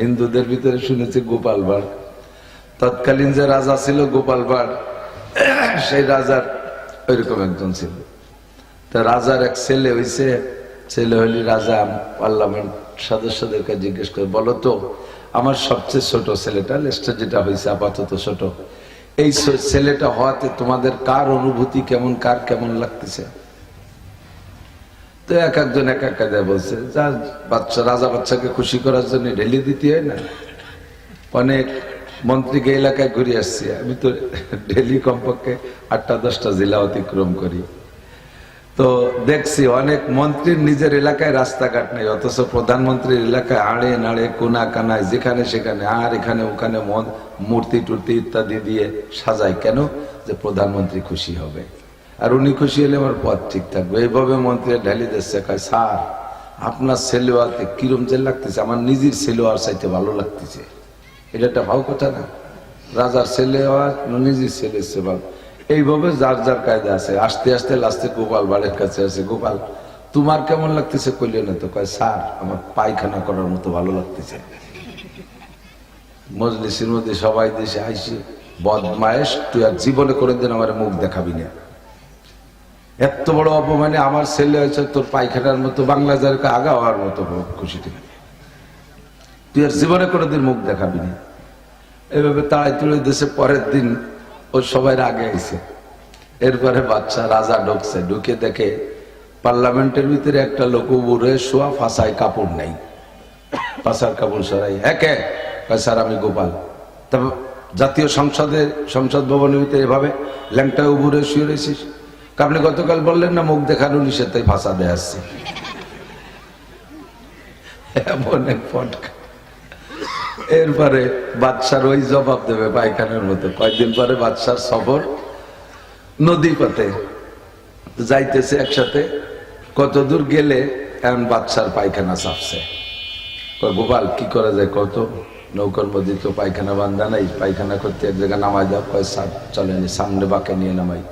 হিন্দুদের ভিতরে শুনেছি গোপাল ভাড়। তৎকালীন যে রাজা ছিল গোপাল ভাড়, সেই রাজার ওইরকম একজন ছিল। তা রাজার এক ছেলে হইছে, ছেলে হলি রাজা পার্লামেন্ট সদস্যদেরকে জিজ্ঞেস করে, বলো তো, আমার সবচেয়ে ছোট ছেলেটা লেস্টে যেটা হয়েছে আপাতত ছোট, এই ছেলেটা হওয়াতে তোমাদের কার অনুভূতি কেমন, কার কেমন লাগতেছে? তো এক একজন এক এক কাজে বলছে, যা, বাচ্চা, রাজা বাচ্চাকে খুশি করার জন্য ঢেলে দিতে হয় না? অনেক মন্ত্রীকে এলাকায় ঘুরে আসছি। আমি তো ডেলি কমপক্ষে আটটা, দশটা জেলা অতিক্রম করি। তো দেখছি অনেক মন্ত্রীর নিজের এলাকায় রাস্তাঘাট নেই, অথচ প্রধানমন্ত্রীর এলাকায় আড়ে নাড়ে, কোনা কানায়, যেখানে সেখানে, আর এখানে ওখানে মূর্তি টুর্তি ইত্যাদি দিয়ে সাজায়। কেন? যে প্রধানমন্ত্রী খুশি হবে। আর উনি খুশি হলে আমার পথ ঠিক থাকবে। এইভাবে মন্ত্রী ঢালি দিচ্ছে কয় স্যার, আপনার সেলোয়ারতে কিরম যে লাগতেছে, আমার নিজের সেলোয়ার চাইতে ভালো লাগতেছে। এটা একটা ভাও কথা না? রাজার হওয়া নিজের ছেলে সে ভালো এইভাবে যার যার কায়দা আছে, আস্তে আস্তে লাস্টে গোপাল বাড়ির কাছে আছে, গোপাল, তোমার কেমন লাগতেছে কইলে না তো? কয়, স্যার, আমার পায়খানা করার মতো ভালো লাগতেছে। মজলিসের মধ্যে সবাই দেশে আইসি, বদমায়েশ, তুই আর জীবনে করে দিন আমার মুখ দেখাবি না। এত বড় অপমানে আমার ছেলে হয়েছে, তোর পায়খানার মতো বাংলা যারকে আগা হওয়ার মতো খুশি ঠিক তুই আর জীবনে কোনোদিন মুখ দেখাবি না। এভাবে তাড়াই তুলে দেশে পরের দিন ও সবাই আগে আইছে। এরপরে বাচ্চা রাজা ঢুকছে, ঢুকে দেখে পার্লামেন্টের ভিতরে একটা লোক উড়ে শোয়া ফাঁসায় কাপড় নেই। ফাঁসার কাপড় সরাই একে স্যার, আমি গোপাল। তবে জাতীয় সংসদে, সংসদ ভবনের ভিতরে এভাবে ল্যাংটা উবুরে শুয়ে রয়েছিস আপনি গতকাল বললেন না, মুখ দেখানো নিষেধ তাই ফাঁসা দিয়ে আসছে। এমন এক ফটকা। এরপরে বাদশার ওই জবাব দেবে পায়খানার মতো। কয়েকদিন পরে বাদশার সফর নদী পথে যাইতেছে একসাথে। কত দূর গেলে এখন বাদশার পায়খানা চাপছে গোপাল, কি করা যায় কত নৌকার মধ্যে তো পায়খানা বান্ধা নাই, পায়খানা করতে এক জায়গায় নামাই দাও। কয় চলেনি সামনে বাঁকে নিয়ে নামাই।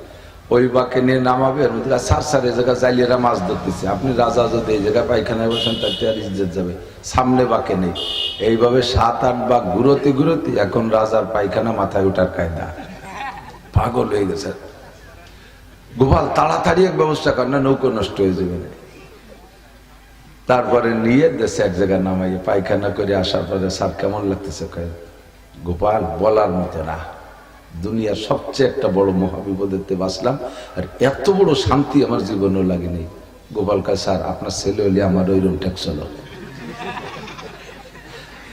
ওই বাঁকে নিয়ে নামাবে স্যার স্যার, এই জায়গায় জাইলিয়ারা মাছ ধরতেছে। আপনি রাজা যদি এই জায়গায় পায়খানায় বসেন তাতে আর ইজ্জত যাবে। সামনে বাঁকে নেই। এইভাবে সাত, আট বাঘ ঘুরোতে ঘুরোতে এখন রাজার পায়খানা মাথায় ওঠার কায়দা। পাগল হয়ে গেছে। গোপাল, তাড়াতাড়ি এক ব্যবস্থা কর, না নৌকো নষ্ট হয়ে যাবে। না তারপরে নিয়ে দেশে এক জায়গায় নামাইয়ে পায়খানা করে আসার পরে স্যার কেমন লাগতেছে গোপাল, বলার মতো না। দুনিয়ার সবচেয়ে একটা বড় মহাবিপদেরতে বাঁচলাম। আর এত বড় শান্তি আমার জীবনেও লাগেনি। গোপাল কায় স্যার, আপনার ছেলে হলে আমার ওই রকম ট্যাক্স হলো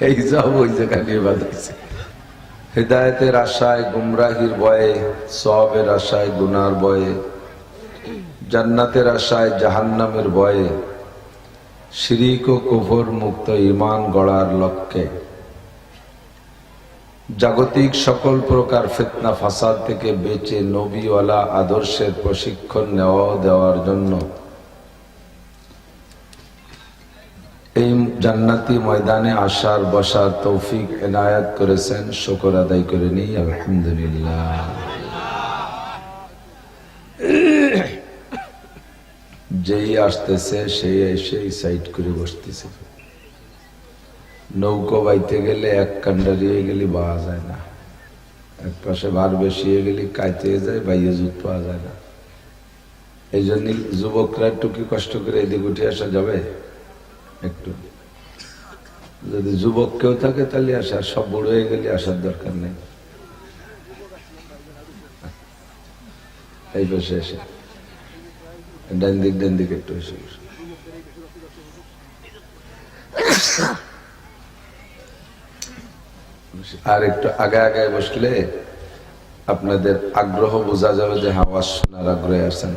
এই সব ওই জায়গা নিয়ে বাঁধাইছে হেদায়তের আশায়, গুমরাহির ভয়ে সবের আশায়, গুনার ভয়ে, জান্নাতের আশায়, জাহান্নামের ভয়ে, শিরিক ও কুফর মুক্ত ইমান গড়ার লক্ষ্যে জাগতিক সকল প্রকার ফিতনা ফাসাদ থেকে বেঁচে নবীওয়ালা আদর্শের প্রশিক্ষণ নেওয়া দেওয়ার জন্য এই জান্নাতি ময়দানে আসার, বসার তৌফিক এনায়াত করেছেন। শকর আদায় করে নিই, আলহামদুলিল্লাহ। যেই আসতেছে সেই এসে সাইড করে বসতেছে। নৌকো বাইতে গেলে এক কান্ডারিয়ে গেলে পাওয়া যায় না। এক পাশে ভার বেশিয়ে গেলে, কাইতে যায়, বাইয়ে জুত পাওয়া যায় না। এই জন্য যুবকরা একটু কি কষ্ট করে এদিক উঠে আসা যাবে? একটু। যদি যুবক কেউ থাকে তাহলে আসা, সব বড় হয়ে গেলে আসার দরকার নেই। এই পাশে এসে। ডান দিক ডান দিক একটু এসে। আর একটু আগে আগে বসলে আপনাদের আগ্রহ বোঝা যাবে যে হাওয়া শোনার আগ্রহে আছেন।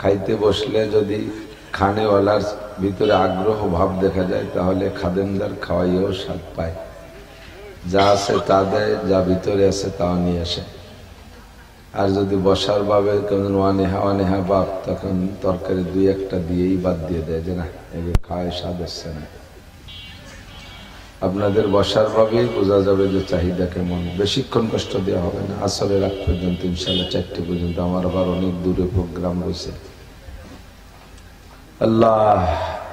খাইতে বসলে যদি খানেওয়ালার ভিতরে আগ্রহ ভাব দেখা যায়, তাহলে খাদেমদার খাওয়াইয়েও স্বাদ পায়। যা আছে তা দেয়, যা ভিতরে আছে তাও নিয়ে আসে। আর যদি বসার ভাবে কেমন ওয়ানেহা ওয়ানেহা বাপ, তখন তরকারি দুই একটা দিয়েই বাদ দিয়ে দেয় যে না এগুলো খাওয়ায় স্বাদ আসছে না। আপনাদের বসার ভাবেই বোঝা যাবে যে চাহিদা কেমন। বেশিক্ষণ কষ্ট দেওয়া হবে না। আসলে রাত পর্যন্ত ইনশাল্লাহ চারটে পর্যন্ত আমার আবার অনেক দূরে প্রোগ্রাম রয়েছে। আল্লাহ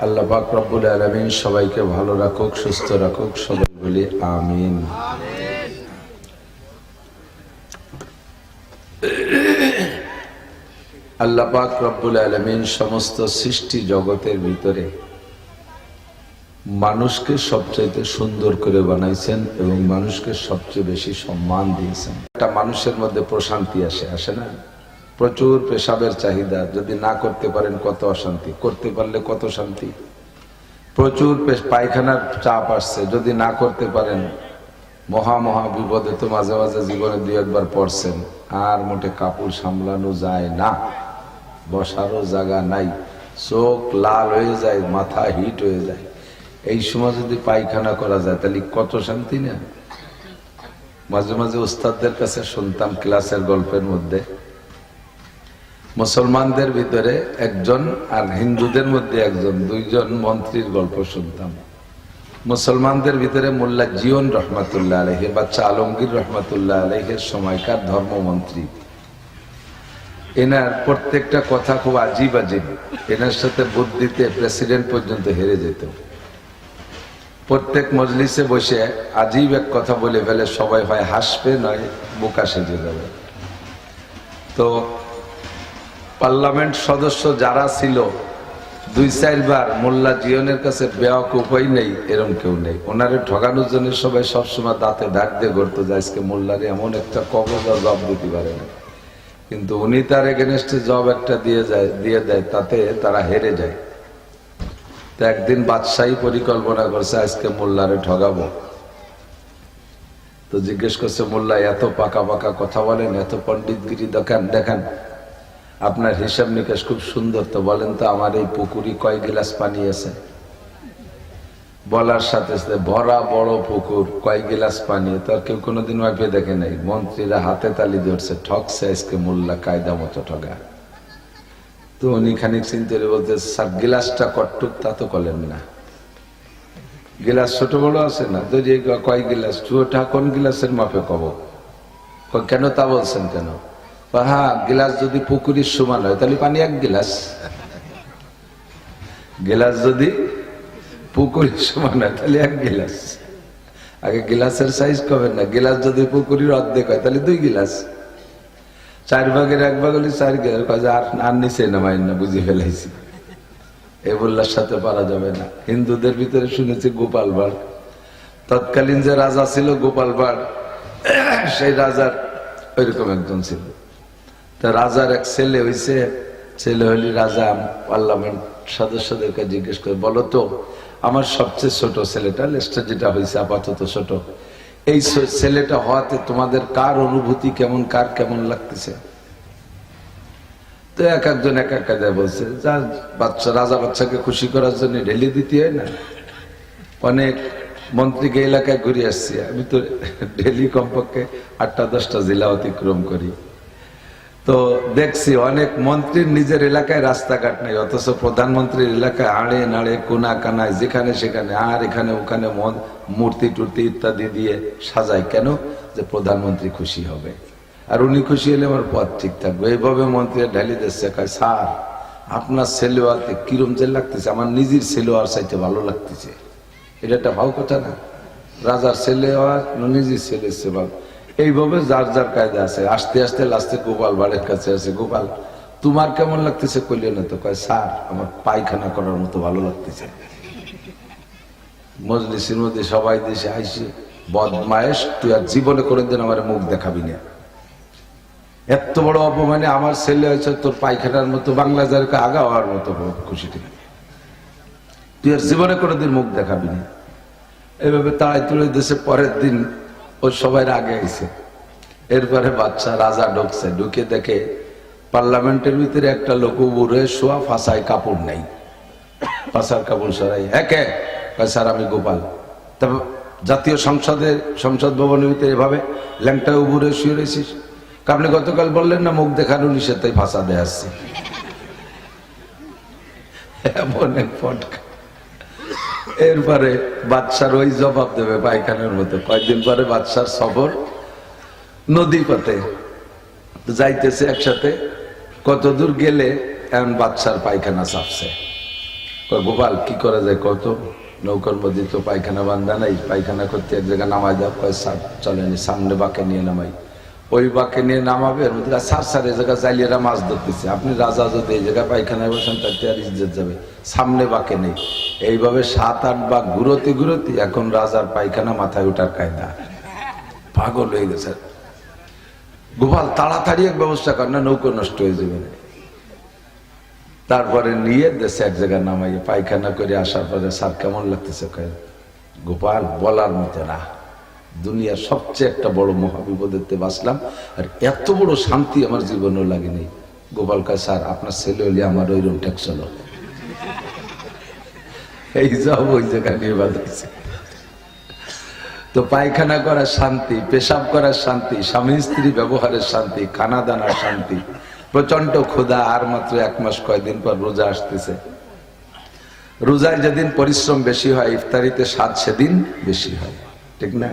আল্লাহ পাক রব্বুল আলমিন সবাইকে ভালো রাখুক, সুস্থ রাখুক, সবাই বলি আমিন। আল্লাহ পাক রব্বুল আলমিন সমস্ত সৃষ্টি জগতের ভিতরে মানুষকে সবচাইতে সুন্দর করে বানাইছেন এবং মানুষকে সবচেয়ে বেশি সম্মান দিয়েছেন। একটা মানুষের মধ্যে প্রশান্তি আসে আসে না? প্রচুর পেশাবের চাহিদা, যদি না করতে পারেন কত অশান্তি, করতে পারলে কত শান্তি? প্রচুর পায়খানার চাপ আসছে, যদি না করতে পারেন, মহা মহা বিপদে তো মাঝে মাঝে জীবনে দুই একবার পড়ছেন, আর মোটে কাপড় সামলানো যায় না, বসারও জায়গা নাই, চোখ লাল হয়ে যায়, মাথা হিট হয়ে যায়। এই সময় যদি পায়খানা করা যায়, তাহলে কত শান্তি না? মাঝে মাঝে উস্তাদদের কাছে শুনতাম ক্লাসের গল্পের মধ্যে। মুসলমানদের ভিতরে একজন আর হিন্দুদের মধ্যে একজন, দুইজন মন্ত্রীর গল্প শুনতাম। মুসলমানদের ভিতরে মোল্লা জিয়ন রহমাতুল্লাহ আলহের বাচ্চা আলমগীর রহমাতুল্লাহ আলহের সময়কার ধর্মমন্ত্রী। এনার প্রত্যেকটা কথা খুব আজীব আজীব। এনার সাথে বুদ্ধিতে প্রেসিডেন্ট পর্যন্ত হেরে যেত। প্রত্যেক মজলিসে বসে আজীব এক কথা বলে ফেলে সবাই হয় হাসবে, নয় বোকা সেজে যাবে। তো পার্লামেন্ট সদস্য যারা ছিল, দুই চারবার মোল্লা জিয়নের কাছে বেয়াক উপায় নেই, এরম কেউ নেই। ওনারে ঠকানোর জন্য সবাই সবসময় দাঁতে ডাক দিয়ে ঘুরতে যায়। আজকে মোল্লারে এমন একটা কবজ জব দিতে পারে না। কিন্তু উনি তার এগেনস্টে জব একটা দিয়ে যায়, দিয়ে দেয়, তাতে তারা হেরে যায়। তো একদিন বাদশাহী পরিকল্পনা করছে, আজকে মোল্লারে ঠগাবো। তো জিজ্ঞেস করছে, মোল্লা, এত পাকা পাকা কথা বলেন, এত পণ্ডিতগিরি দেখান দেখান, আপনার হিসাব নিকাশ খুব সুন্দর তো, বলেন তো আমার এই পুকুরি কয় গিলাস পানি আছে? বলার সাথে সাথে, ভরা বড় পুকুর, কয় গিলাস পানি তার কেউ কোনোদিন ওয়াইফে দেখে নাই। মন্ত্রীরা হাতে তালি ধরছে ঠকছে আজকে মোল্লা কায়দা মতো ঠগা। তো উনি খানিক চিন্তা করে বলতে, স্যার, গিলাসটা কট্টুক, তা তো করেন না। গিলাস ছোট বড় আছে না? তো যে কয় গিলাস? চুয়োটা কোন গিলাসের মাপে কব? কেন তা বলছেন কেন? হ্যাঁ গিলাস যদি পুকুরির সমান হয়, তাহলে পানি এক গিলাস। গিলাস যদি পুকুরির সমান হয়, তাহলে এক গিলাস। আগে গিলাসের সাইজ কবেন না? গিলাস যদি পুকুরির অর্ধেক হয়, তাহলে দুই গিলাস। চার ভাগের এক ভাগ হলে চার আর আর নিচে নামাই না, বুঝে ফেলাইছি। এ বললার সাথে পারা যাবে না। হিন্দুদের ভিতরে শুনেছি গোপাল ভাড়। তৎকালীন যে রাজা ছিল গোপাল ভাড়, সেই রাজার ওইরকম একজন ছিল। তা রাজার এক ছেলে হইছে, ছেলে হইলি রাজা পার্লামেন্ট সদস্যদেরকে জিজ্ঞেস করে, বলো তো, আমার সবচেয়ে ছোট ছেলেটা লেস্টার যেটা হয়েছে আপাতত ছোট এই ছেলেটা হওয়াতে তোমাদের কার অনুভূতি কেমন, কার কেমন লাগতেছে? তো এক একজন এক এক কাজে বলছে, যা বাচ্চা, রাজা বাচ্চাকে খুশি করার জন্য ঢেলে দিতে হয় না? অনেক মন্ত্রীকে এলাকায় ঘুরে আসছি। আমি তো ডেলি কমপক্ষে আটটা, দশটা জেলা অতিক্রম করি। তো দেখছি অনেক মন্ত্রীর নিজের এলাকায় রাস্তাঘাট নেই, অথচ প্রধানমন্ত্রীর এলাকায় আড়ে নাড়ে, কোনা কানায়, যেখানে সেখানে, আর এখানে ওখানে মূর্তি টুর্তি ইত্যাদি দিয়ে সাজায়। কেন? যে প্রধানমন্ত্রী খুশি হবে। আর উনি খুশি হলে আমার পথ ঠিক থাকবে। এইভাবে মন্ত্রী ঢালি দিচ্ছে, কয়, স্যার, আপনার সেলোয়াতে কিরম যে লাগতেছে, আমার নিজের সেলোয়ার চাইতে ভালো লাগতেছে। এটা একটা ভাও কথা না। রাজার ছেলে আর নিজের ছেলে সেবা এইভাবে যার যার কায়দা আছে, আস্তে আস্তে লাস্টে গোপাল বাড়ির কাছে আছে, গোপাল, তোমার কেমন লাগতেছে? কইলে না তো, কয়, স্যার, আমার পায়খানা করার মতো ভালো লাগতেছে। মজলিসের মধ্যে সবাই দেশে আইসি, বদমায়েশ, তুই আর জীবনে করে দিন আমার মুখ দেখাবি না। এত বড় অপমানে আমার ছেলে হয়েছে, তোর পায়খানার মতো, বাংলা বাংলাদেশকে আগা হওয়ার মতো খুশি ঠিক তুই আর জীবনে কোনোদিন মুখ দেখাবি না। এভাবে তাড়াই তুলে দেশে পরের দিন ও সবাই আগে আইছে এরপরে বাচ্চা রাজা ঢুকছে, ঢুকে দেখে পার্লামেন্টের ভিতরে একটা লোক উড়ে শোয়া ফাঁসায় কাপড় নেই। ফাঁসার কাপড় সরাই একে স্যার, আমি গোপাল। তারপর জাতীয় সংসদের সংসদ ভবনের ভিতরে এভাবে ল্যাংটা উবুরে শুয়ে রয়েছিস? আপনি গতকাল বললেন না, মুখ দেখানো নিষেধ তাই ফাঁসা দিয়ে আসছে এমন এক ফটকা। এরপরে বাদশার ওই জবাব দেবে পায়খানার মতো। কয়েকদিন পরে বাদশার সফর নদী পথে। যাইতেছে একসাথে। কত দূর গেলে এখন বাদশার পায়খানা চাপছে গোপাল, কি করা যায় কত নৌকার মধ্যে তো পায়খানা বান্ধা নাই। পায়খানা করতে এক জায়গায় নামাই দাও। কয় চলেনি, সামনে বাঁকে নিয়ে নামাই। ওই বাঁকে নিয়ে নামাবে এর মধ্যে স্যার স্যার এই জায়গায় জালিয়ারা মাছ ধরতেছে। আপনি রাজা যদি এই জায়গায় পায়খানায় বসেন তাতে আর ইজ্জত যাবে। সামনে বাঁকে নেই। এইভাবে সাত, আট বাঘ ঘুরোতে ঘুরোতে এখন রাজার পায়খানা মাথায় ওঠার কায়দা। পাগল হয়ে গেছে। গোপাল, তাড়াতাড়ি এক ব্যবস্থা কর, না নৌকো নষ্ট হয়ে যাবে। তারপরে নিয়ে দেশে এক জায়গায় নামাইয়ে পায়খানা করে আসার পরে স্যার কেমন লাগতেছে গোপাল, বলার মতো না। দুনিয়ার সবচেয়ে একটা বড় মহাবিপদেতে বাঁচলাম। আর এত বড় শান্তি আমার জীবনেও লাগেনি। গোপাল কয়, স্যার, আপনার ছেলে হলে আমার ওই রুম ট্যাক্স হলো এই সব ওই জায়গায় নিয়ে বাঁধাইছে তো পায়খানা করার শান্তি, পেশাব করার শান্তি, স্বামী স্ত্রী ব্যবহারের শান্তি, খানা দানার শান্তি প্রচণ্ড ক্ষুধা, আর মাত্র এক মাস কয়দিন পর রোজা আসতেছে। রোজায় যেদিন পরিশ্রম বেশি হয়, ইফতারিতে স্বাদ সেদিন বেশি হয়। ঠিক না?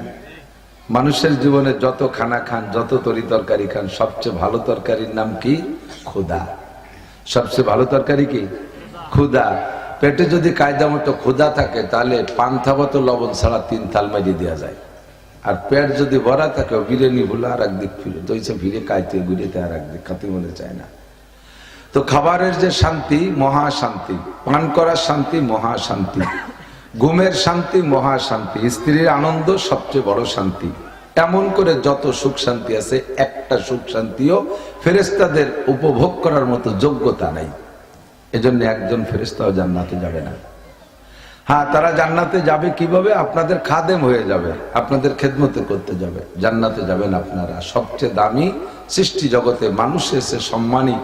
মানুষের জীবনে যত খানা খান, যত তরি তরকারি খান, সবচেয়ে ভালো তরকারির নাম কি? ক্ষুধা সবচেয়ে ভালো তরকারি কি? ক্ষুধা পেটে যদি কায়দা মতো ক্ষুধা থাকে, তাহলে পান্থা মতো লবণ ছাড়া তিন থাল মারিয়ে দেওয়া যায়। আর পেট যদি ভরা থাকে বিরিয়ানি ভুলে আর একদিক ফিরে। দইছে ভিড়ে কাইতে গুড়িতে আর একদিক, খাতে মনে চায় না। তো খাবারের যে শান্তি, মহা শান্তি। পান করার শান্তি, মহা শান্তি। ঘুমের শান্তি, মহা শান্তি। স্ত্রীর আনন্দ সবচেয়ে বড় শান্তি। এমন করে যত সুখ শান্তি আছে, একটা সুখ শান্তিও ফেরেস্তাদের উপভোগ করার মতো যোগ্যতা নাই। এজন্য একজন ফেরেস্তাও জান্নাতে যাবে না। হ্যাঁ তারা জান্নাতে যাবে কীভাবে? আপনাদের খাদেম হয়ে যাবে, আপনাদের খেদমতে করতে যাবে। জান্নাতে যাবেন আপনারা। সবচেয়ে দামি সৃষ্টি জগতে মানুষের সে সম্মানী,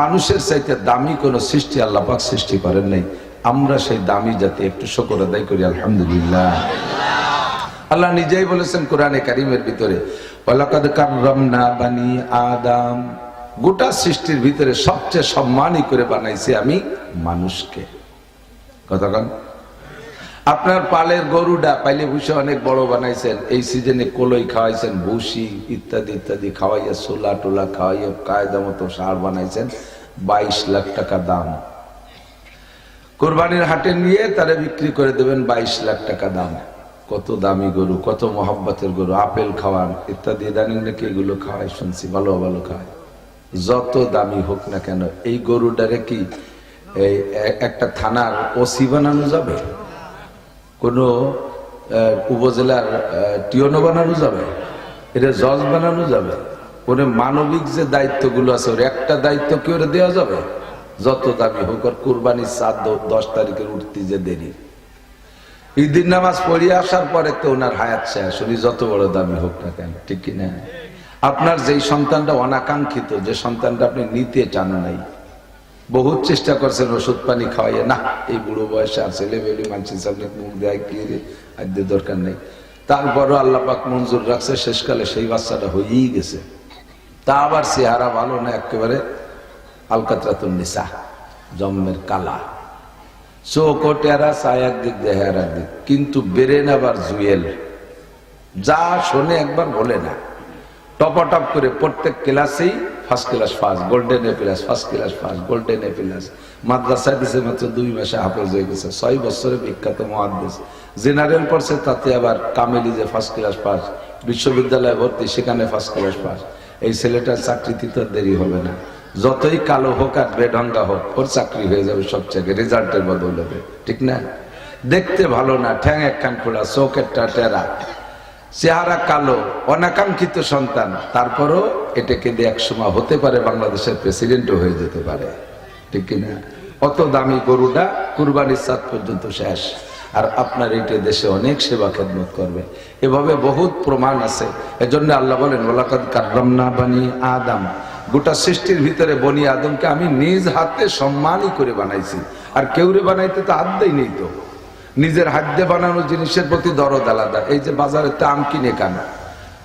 মানুষের চাইতে দামি কোনো সৃষ্টি আল্লাপাক সৃষ্টি করেন নাই। আমরা সেই দামি জাতি একটু শকর আদায় করি, আলহামদুলিল্লাহ। আল্লাহ নিজেই বলেছেন কোরআনে কারিমের ভিতরে বানি আদম। গোটা সৃষ্টির ভিতরে সবচেয়ে সম্মানই করে বানাইছি আমি মানুষকে। কতক্ষণ আপনার পালের গরুটা পাইলে ভুষে অনেক বড় বানাইছেন, এই সিজনে কলই খাওয়াইছেন, ভুসি ইত্যাদি ইত্যাদি খাওয়াইয়া সোলা টোলা খাওয়াইয়া কায়দা মতো সার বানাইছেন, বাইশ লাখ টাকা দাম। কোরবানির হাটে নিয়ে তারা বিক্রি করে দেবেন বাইশ লাখ টাকা দাম। কত দামি গরু, কত মহব্বতের গরু, আপেল খাওয়ান ইত্যাদি। ইদানিং নাকি এগুলো খাওয়াই শুনছি ভালো ভালো খাওয়ায় যত দামি হোক না কেন, এই গরুটারে কি এই একটা থানার ওসি বানানো যাবে? কোনো উপজেলার টিওনো বানানো যাবে? এটা জজ বানানো যাবে? কোনো মানবিক যে দায়িত্বগুলো আছে, ওর একটা দায়িত্ব কি ওরা দেওয়া যাবে? যত দাবি হোক, আর কুরবানির সাত দশ তারিখের উঠতে যে দেরি। ঈদের নামাজ পড়িয়ে আসার পরে তো ওনার হায়াত শেষ, উনি যত বড় দামি হোক না কেন, ঠিক কিনা আপনার যেই সন্তানটা অনাকাঙ্ক্ষিত, যে সন্তানটা আপনি নিতে চান নাই, বহুত চেষ্টা করছেন ওষুধ পানি খাওয়াইয়ে, না, এই বুড়ো বয়সে আর ছেলে বেলি মানুষের সামনে মুখ দেয়, কি আদ্য দরকার নেই। তারপরও আল্লাহ পাক মঞ্জুর রাখছে, শেষকালে সেই বাচ্চাটা হয়েই গেছে। তা আবার চেহারা ভালো না, একেবারে আলকাতরাতুন জন্মের কালা। চোখ টেরা চায় একদিক দেহে একদিক, কিন্তু বেরেন আবার জুয়েল। যা শোনে একবার বলে না। টপাটপ করে প্রত্যেক ক্লাসেই first class first golden A plus first class first golden A plus মাদ্রাসায় দিছে মাত্র দুই মাসে হাফেজ হয়ে গেছে, ছয় বছরে বিখ্যাত মহাদ্দেশ। জেনারেল পড়ছে তাতে আবার কামেলি যে ফার্স্ট ক্লাস পাস বিশ্ববিদ্যালয়ে ভর্তি, সেখানে ফার্স্ট ক্লাস পাস এই ছেলেটার চাকরিতে তো দেরি হবে না। যতই কালো হোক আর বেঢঙ্গা হোক, ওর চাকরি হয়ে যাবে সব জায়গায় রেজাল্টের বদল হবে ঠিক না? দেখতে ভালো না, ঠ্যাং একখান খোলা একটা টেরা। চেহারা কালো, অনাকাঙ্ক্ষিত সন্তান, তারপরও এটাকে দিয়ে একসময় হতে পারে বাংলাদেশের প্রেসিডেন্টও হয়ে যেতে পারে, ঠিক কিনা? অত দামি গরুটা কুরবানির সাত পর্যন্ত শেষ, আর আপনার এইটা দেশে অনেক সেবা খেদমত করবে। এভাবে বহুত প্রমাণ আছে, এজন্য আল্লাহ বলেন ওলাকাদ কার্রামনা বানি আদম। গোটা সৃষ্টির ভিতরে বনি আদমকে আমি নিজ হাতে সম্মানই করে বানাইছি। আর কেউরে বানাইতে তো হাত দেই নেই তো। নিজের হাত দিয়ে বানানো জিনিসের প্রতি দরদ আলাদা। এই যে বাজারে তো আম কিনে কেন?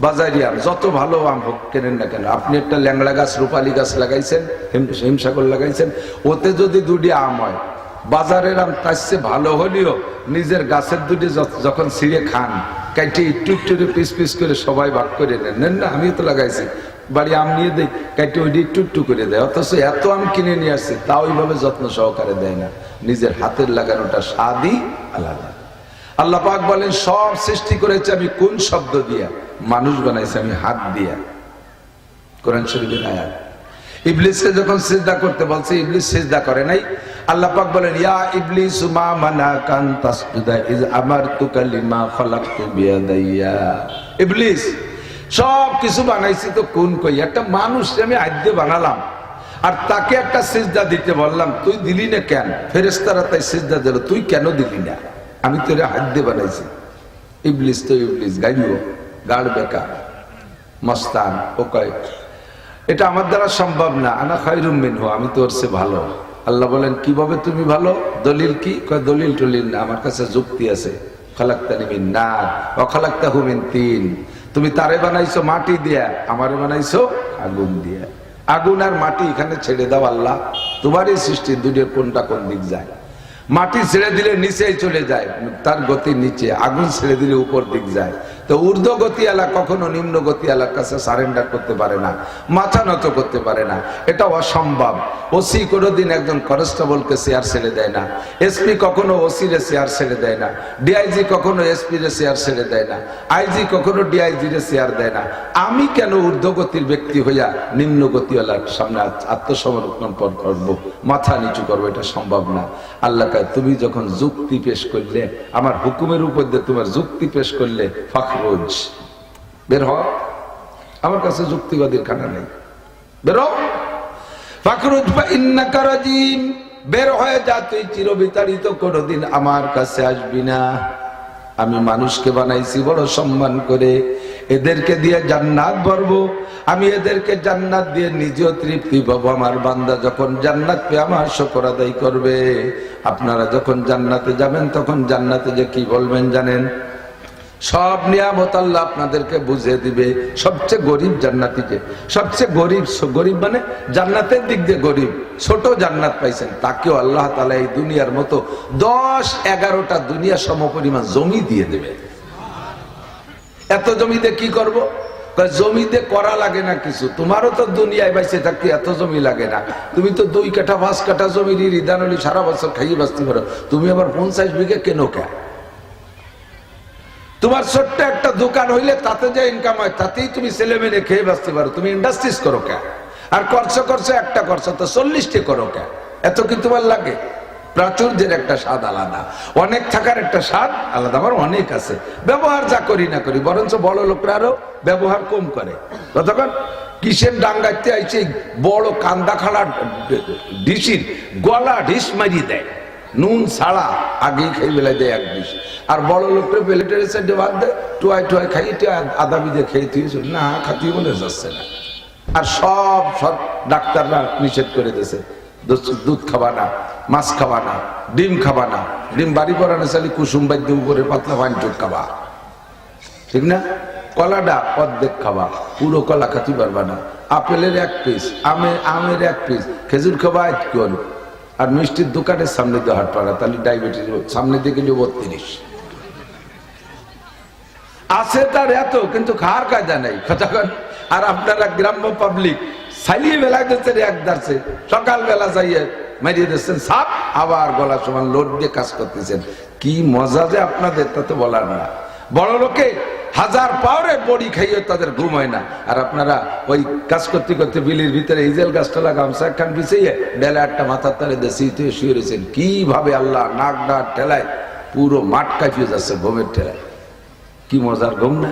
বাজারি আম, যত ভালো আম হোক কেনেন না কেন। আপনি একটা ল্যাংড়া গাছ, রূপালী গাছ লাগাইছেন, হিম- হিমসাগর লাগাইছেন, ওতে যদি দুটি আম হয়, বাজারের আম তার চেয়ে ভালো হলেও নিজের গাছের দুটি যখন ছিঁড়ে খান কাইটে একটু একটু পিস পিস করে সবাই ভাগ করে নেন। নেন না, আমিও তো লাগাইছি। বাড়ি আম নিয়ে দেয় কাইটে ওইটি একটু করে দেয়। অথচ এত আম কিনে নিয়ে আসছে তা ওইভাবে যত্ন সহকারে দেয় না। নিজের হাতের লাগানোটা স্বাদই আলাদা। আল্লাহ পাক বলেন, সব সৃষ্টি করেছে আমি কোন শব্দ দিয়া? মানুষ বানাইছে আমি হাত দিয়া। কোরআন শরীফের আয়াত। ইবলিসকে যখন সিজদা করতে বলছে, ইবলিস সিজদা করে নাই। আল্লাহ পাক বলেন, ইয়া ইবলিস মা মানা কান তাসজুদা, ইজ আমারতুকা লিমা খালাকতু বিয়াদাইয়া। ইবলিস সব কিছু বানাইছি তো কোন কই? একটা মানুষ আমি আদ্য বানালাম, আর তাকে একটা সিজদা দিতে বললাম, তুই দিলি না কেন? ফেরেস্তারা তাই সিজদা দিল, তুই কেন দিলি না? আমি তোরে হাদ্য বানাইছি। ইবলিস তো ইবলিস, গাইব, গাড় বেকা, মস্তান, ও কয়, এটা আমার দ্বারা সম্ভব না, আনা খাইরুম মিনহু, আমি তোর চেয়ে ভালো। আল্লাহ বলেন, কীভাবে তুমি ভালো? দলিল কি? কয়, দলিল টলিল না, আমার কাছে যুক্তি আছে, খালাক্তানি মিন না অখালাক্তাহু মিন তিন। তুমি তারে বানাইছো মাটি দিয়া, আমারে বানাইছো আগুন দিয়া। আগুন আর মাটি এখানে ছেড়ে দাও আল্লাহ। তোমারই সৃষ্টি দুটোর কোনটা কোন দিক যায়। মাটি ছেড়ে দিলে নিচেই চলে যায়, তার গতি নিচে, আগুন ছেড়ে দিলে উপর দিক যায়। তো ঊর্ধ্ব গতি আলা কখনো নিম্ন গতি আলার কাছে সারেন্ডার করতে পারে না, মাথা নত করতে পারে না। এটা অসম্ভব। ওসি কোনোদিন একজন কনস্টেবলকে শেয়ার ছেড়ে দেয় না। এসপি কখনো ওসি রে শেয়ার ছেড়ে দেয় না। ডিআইজি কখনো এসপি রে শেয়ার ছেড়ে দেয় না। আইজি কখনো ডিআইজি রে শেয়ার দেয় না। আমি কেন ঊর্ধ্বগতির ব্যক্তি হইয়া নিম্ন গতিওয়ালার সামনে আত্মসমর্পণ করব? মাথা নিচু করব, এটা সম্ভব না। আল্লাহ তুমি যখন যুক্তি পেশ করলে, আমার হুকুমের উপর দিয়ে তোমার যুক্তি পেশ করলে ফখরোজ বের হ। আমার কাছে যুক্তিবাদীর খানা নেই। বেরো ফাকরুজ বা ইন্নাকা বের হয়ে যা, তুই চিরবিতাড়িত কোনোদিন আমার কাছে আসবি না। আমি মানুষকে বানাইছি বড় সম্মান করে। এদেরকে দিয়ে জান্নাত ভরবো। আমি এদেরকে জান্নাত দিয়ে নিজেও তৃপ্তি পাবো। আমার বান্দা যখন জান্নাত পেয়ে আমার শকর আদায় করবে, আপনারা যখন জান্নাতে যাবেন, তখন জান্নাতে যে কি বলবেন জানেন? সব নিয়ামত আল্লাহ আপনাদেরকে বুঝিয়ে দিবে। সবচেয়ে গরিব জান্নাতি যে সবচেয়ে গরিব গরিব মানে জান্নাতের দিক দিয়ে গরিব। ছোট জান্নাত পাইছেন, তাকেও আল্লাহ তালা এই দুনিয়ার মতো দশ এগারোটা দুনিয়া সমপরিমাণ জমি দিয়ে দেবে। এত জমিতে কি করব? জমিতে করা লাগে না কিছু। তোমারও তো দুনিয়ায় বাইসে থাকতে এত জমি লাগে না। তুমি তো দুই কাঠা, পাঁচ কাঠা জমি রিদানলি সারা বছর খাইয়ে বাঁচতে পারো। তুমি আবার পঞ্চাশ বিঘে কেন কে তোমার ছোট্ট একটা দোকান হইলে তাতে যে ইনকাম হয়, তাতেই তুমি ছেলে মেয়ে খেয়ে বাঁচতে পারো। তুমি ইন্ডাস্ট্রিজ করো কে? আর করছ করছ একটা করছ তো চল্লিশটি করো কে? এত কি তোমার লাগে? প্রাচুর্যের একটা স্বাদ আলাদা। অনেক থাকার একটা স্বাদ আলাদা। আমার অনেক আছে। ব্যবহার যা করি না করি, বরঞ্চ বড় লোকরা আরও ব্যবহার কম করে। ততক্ষণ কিসের ডাঙ্গাইতে আইছে? বড় কান্দা খাড়া ডিসির গলা ঢিস মারিয়ে দেয়। নুন ছাড়া আগেই খাই বেলায় দেয় এক ডিশ আর বড় লোকটা প্লেটের সাইডে ভাত দেয় টুয়াই টুয়াই খাই আদা বিদে খেয়ে তুই না, খাতি মনে যাচ্ছে না। আর সব সব ডাক্তাররা নিষেধ করে দিয়েছে, দুধ- খাবা না, মাছ খাবা না, ডিম খাবা না। ডিম বাড়ি পরানো চালি কুসুম বাদ্য উপরে পাতলা পানি চোখ খাবা। ঠিক না? কলাটা অর্ধেক খাবা, পুরো কলা খাতে পারবা না। আপেলের এক পিস আমে আমের এক পিস খেজুর খাবা এক কোন। আর মিষ্টির দোকানের সামনে দিয়ে হাট পাড়া তাহলে ডায়াবেটিস সামনে দিয়ে গেলে বত্রিশ। আছে তার এত, কিন্তু খাওয়ার কায়দা নাই। কতক্ষণ আর আপনারা গ্রাম্য পাবলিক সাইলিয়ে বেলা দিচ্ছেন এক দাঁড়ছে। সকাল বেলা যাইয়ে মারিয়ে দিচ্ছেন সাপ, আবার গলা সমান লোড দিয়ে কাজ করতেছেন। কি মজা যে আপনাদের, তা তো বলার না। বড় লোকে হাজার পাওয়ারে বড়ি খাইয়ে তাদের ঘুম হয় না। আর আপনারা ওই কাজ করতে করতে বিলির ভিতরে ইজেল গাছটালা গামছা খান পিছিয়ে বেলা একটা মাথার তালে দেশে শুয়ে রয়েছেন। কীভাবে আল্লাহ নাক ডাক ঠেলায়, পুরো মাঠ কাঁপিয়ে যাচ্ছে ঘুমের ঠেলায়। কি মজার ঘুম না?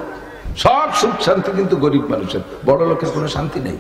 সব সুখ শান্তি কিন্তু গরিব মানুষের। বড় লোকের কোনো শান্তি নেই।